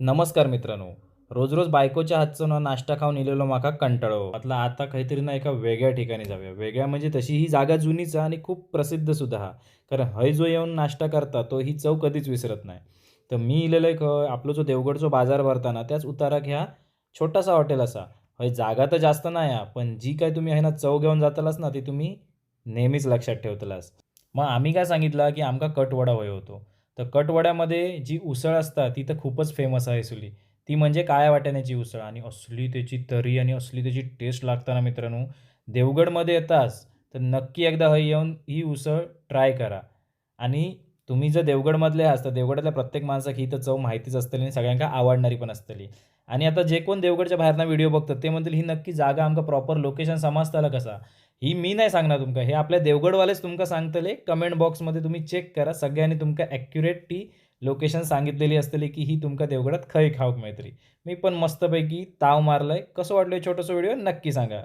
नमस्कार मित्रांनो. रोज रोज बायकोच्या हातचं ना नाश्ता खाऊन इलेलो माका कंटाळो. म्हटलं आता काहीतरी ना एका वेगळ्या ठिकाणी जाऊया. वेगळ्या म्हणजे तशी ही जागा जुनीच आहे आणि खूप प्रसिद्ध सुद्धा. हा कारण हय जो येऊन नाश्ता करता तो ही चव कधीच विसरत नाही. तर मी इलेलो एक अ, आपलो जो देवगडचो बाजार भरताना त्याच उताराक ह्या छोटासा हॉटेल असा. हय जागा तर जास्त नाही हा पण जी काय तुम्ही आहे ना चव घेऊन जातालास ना ती तुम्ही नेहमीच लक्षात ठेवतलास. मग आम्ही काय सांगितलं की आमका कटवडा हवं होतो. तर कटवड्यामध्ये जी उसळ असतात ती तर खूपच फेमस आहे सुली ती म्हणजे काळ्या वाट्याण्याची उसळ. आणि असली त्याची तरी आणि असली त्याची टेस्ट लागताना मित्रांनो देवगडमध्ये येतास तर नक्की एकदा हय येऊन ही उसळ ट्राय करा. आणि तुम्ही जर देवगडमधले आहात तर देवगडातल्या प्रत्येक माणसाक ही तर चव माहितीच असतली आणि सगळ्यांका आवडणारी पण असतली. आणि आता जे कोण देवगडच्या बाहेरना व्हिडिओ बघतात ते म्हणतील ही नक्की जागा आमका प्रॉपर लोकेशन समजताला कसा? ही मी नाही सांगणार तुमका. हे आपल्या देवगडवालेच तुमका सांगतले. कमेंट बॉक्समध्ये तुम्ही चेक करा. सगळ्यांनी तुमका ॲक्युरेट ती लोकेशन सांगितलेली असतली की ही तुमका देवगडात खय खाऊक मेळतली मी पण मस्तपैकी ताव मारलाय. कसं वाटलं छोटंसं व्हिडिओ नक्की सांगा.